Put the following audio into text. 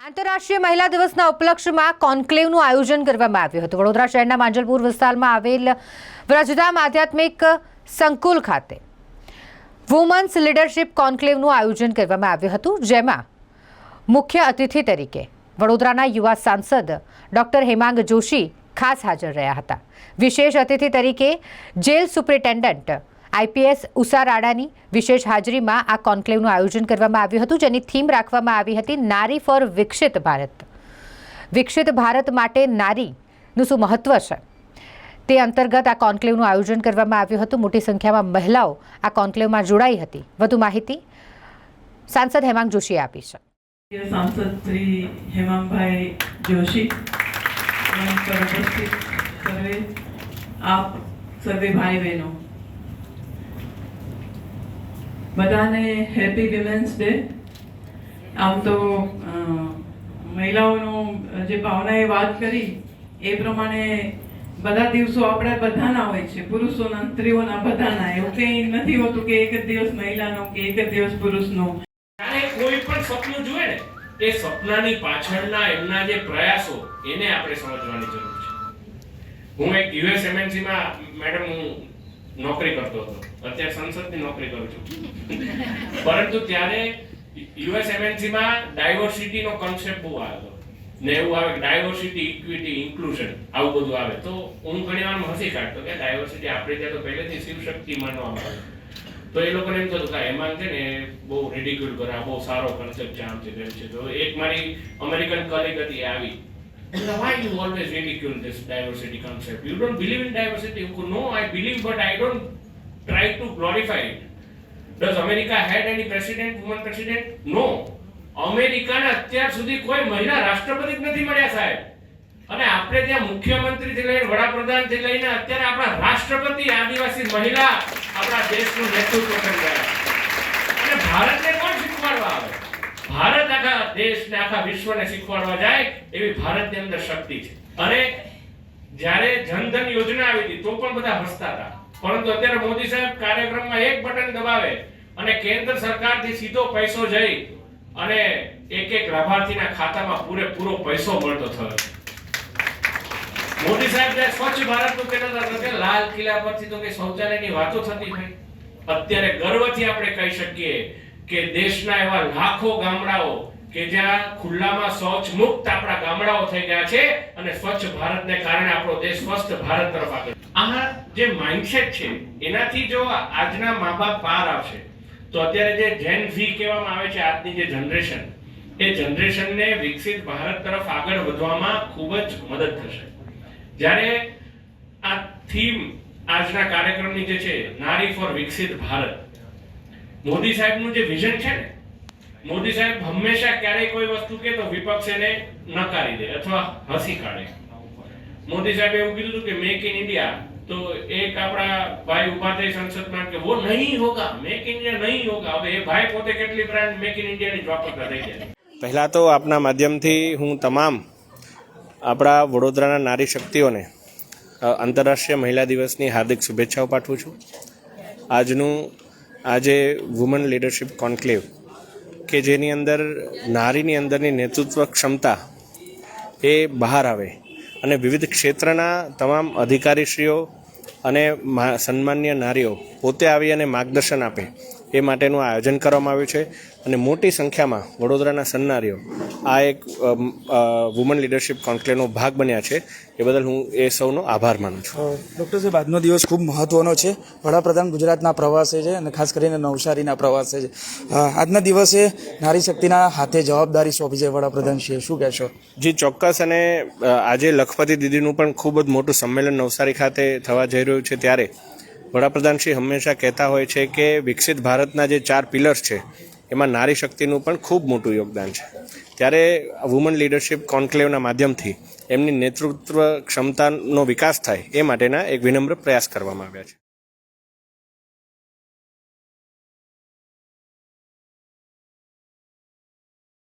આંતરરાષ્ટ્રીય મહિલા દિવસના ઉપલક્ષમાં કોન્ક્લેવનું આયોજન કરવામાં આવ્યું હતું. વડોદરા શહેરના માંજલપુર વિસ્તારમાં આવેલ વ્રજધામ આધ્યાત્મિક સંકુલ ખાતે વુમન્સ લીડરશિપ કોન્ક્લેવનું આયોજન કરવામાં આવ્યું હતું, જેમાં મુખ્ય અતિથિ તરીકે વડોદરાના યુવા સાંસદ ડોક્ટર હેમાંગ જોશી ખાસ હાજર રહ્યા હતા. વિશેષ અતિથિ તરીકે jail superintendent IPS Usha Radani વિશેષ હાજરીમાં આ કોન્ક્લેવનું આયોજન કરવામાં આવ્યું હતું, જેની થીમ રાખવામાં આવી હતી, નારી ફોર વિકસિત ભારત. વિકસિત ભારત માટે નારીનું શું મહત્વ છે? તે અંતર્ગત આ કોન્ક્લેવનું આયોજન કરવામાં આવ્યું હતું. મોટી સંખ્યામાં મહિલાઓ આ કોન્ક્લેવમાં જોડાઈ હતી. વધુ માહિતી સાંસદ હેમાંગ જોશીએ આપી છે. સાંસદ શ્રી હેમાંગભાઈ જોશી, ઉપસ્થિત આપ સર્વે ભાઈ બહેનો. બધાને હેપી વિમેન્સ ડે. આમ તો મહિલાઓનો જે ભાવનાએ વાત કરી, એ પ્રમાણે બધા દિવસો આપણે બધાના હોય છે. પુરુષોના સ્ત્રીઓના બધાના. એવું કંઈ નથી હોતું કે એક જ દિવસ મહિલાનો કે એક જ દિવસ પુરુષનો. કોઈ પણ સપનું જુએ ને, એ સપનાની પાછળના એમના જે પ્રયાસો, એને આપણે સમજવાની જરૂર છે. હું એક યુએસ એમએનસીમાં, મેડમ, હું નોકરી કરતો હતો. અત્યારે સંસદની નોકરી કરું છું. પરંતુ ત્યારે યુએસ એમએનસીમાં ડાયવર્સિટીનો કન્સેપ્ટ બહુ આવ્યો ને એવું આવે ડાયવર્સિટી ઇક્વિટી ઇન્ક્લુઝન આવું બધું આવે. તો હું ઘણી વાર હસી કાઢતો કે ડાયવર્સિટી આપણે ત્યાં તો પહેલેથી શિવ શક્તિ માનવામાં આવે. તો એ લોકોને એમ થતું કે એમાં છે ને બહુ રેડિક્યુલ કરે બહુ સારો કન્સેપ્ટ છે, આમ છે તેમ છે. તો એક મારી અમેરિકન કલીગ હતી એ આવી why you always ridicule this diversity concept you don't believe in diversity you no i believe but i don't try to glorify it does america had any president woman president no અમેરિકાને અત્યાર સુધી કોઈ મહિલા રાષ્ટ્રપતિ નથી મળ્યા સાહેબ અને આપણે ત્યાં મુખ્યમંત્રીથી લઈને વડાપ્રધાનથી લઈને અત્યારે આપણા રાષ્ટ્રપતિ આદિવાસી મહિલા આપણા દેશનું નેતૃત્વ કરી રહ્યા અને ભારતને કોણ શીખવાડવા આવે ભારત આખા દેશને આખા વિશ્વને શીખવાડવા જાય એવી ભારતની અંદર શક્તિ છે. અને જ્યારે જનધન યોજના આવી હતી, તો પણ બધા હસતા હતા. પરંતુ અત્યારે મોદી સાહેબ કાર્યક્રમમાં એક બટન દબાવે અને કેન્દ્ર સરકારથી સીધો પૈસો જઈ અને એક એક લાભાર્થીના ખાતામાં પૂરેપૂરો પૈસો મળતો થયો મોદી સાહેબ જ્યારે સ્વચ્છ ભારતનું કહેતા હતા કે લાલ કિલ્લા પરથી તો કે શૌચાલયની વાતો થતી હોય અત્યારે ગર્વથી આપણે કહી શકીએ કે દેશના એવા લાખો ગામડાઓ કે જ્યાં ખુલ્લામાં શૌચ મુક્ત આપણા ગામડાઓ થઈ ગયા છે અને સ્વચ્છ ભારતને કારણે આપણો દેશ સ્વસ્થ ભારત તરફ આગળ આ જે માઇન્ડસેટ છે, એનાથી જો આજના મા બાપ પાર આવશે, તો અત્યારે જે જેન ઝી કહેવામાં આવે છે, આજની જે જનરેશન એ જનરેશનને વિકસિત ભારત તરફ આગળ વધવામાં ખૂબ જ મદદ થશે. જ્યારે આ થીમ આજના કાર્યક્રમની જે છે, નારી ફોર વિકસિત ભારત, મોદી સાહેબનું જે વિઝન છે ને મોદી સાહેબ હંમેશા ક્યારેય કોઈ વસ્તુ કે તો વિપક્ષ એને નકારી દે અથવા હસી કાઢે. મોદી સાહેબે એવું કીધું કે મેક ઇન ઇન્ડિયા તો એક આપણા ભાઈ ઊભા સંસદમાં કે વો નહીં હોગા મેક ઇન ઇન્ડિયા નહીં હોગા હવે એ ભાઈ પોતે કેટલી બ્રાન્ડ મેક ઇન ઇન્ડિયાની જ વાપરતા થઈ ગયા પહેલાં તો આપના માધ્યમથી હું તમામ આપણા વડોદરાના નારી શક્તિઓને આંતરરાષ્ટ્રીય મહિલા દિવસની હાર્દિક શુભેચ્છાઓ પાઠવું છું. આજનું, આજે વુમન લીડરશિપ કોન્ક્લેવ કે જેની અંદર નારીની અંદરની નેતૃત્વ ક્ષમતા એ બહાર આવે. અને વિવિધ ક્ષેત્રના તમામ અધિકારીશ્રીઓ અને સન્માન્ય નારીઓ પોતે આવી અને માર્ગદર્શન આપે. એ માટેનું આયોજન કરવામાં આવ્યું છે અને મોટી સંખ્યામાં વડોદરાના સન્નારીઓ આ એક વુમન લીડરશિપ કોન્ક્લેવનો ભાગ બન્યા છે. એ બદલ હું એ સૌનો આભાર માનું છું. ડૉક્ટર સાહેબ આજનો દિવસ ખૂબ મહત્વનો છે. વડાપ્રધાન ગુજરાતના પ્રવાસે છે અને ખાસ કરીને નવસારીના પ્રવાસે છે. આજના દિવસે નારી શક્તિના હાથે જવાબદારી સોંપી છે વડાપ્રધાન શ્રી શું કહેશો? જી ચોક્કસ. અને આજે લખપતિ દીદીનું પણ ખૂબ જ મોટું સંમેલન નવસારી ખાતે થવા જઈ રહ્યું છે ત્યારે વડાપ્રધાન શ્રી હંમેશા કહેતા હોય છે કે વિકસિત ભારતના જે ચાર પિલર્સ છે, એમાં નારી શક્તિનું પણ ખૂબ મોટું યોગદાન છે. ત્યારે વુમન લીડરશિપ કોન્ક્લેવના માધ્યમથી એમની નેતૃત્વ ક્ષમતાનો વિકાસ થાય એ માટેના એક વિનમ્ર પ્રયાસ કરવામાં આવ્યા છે.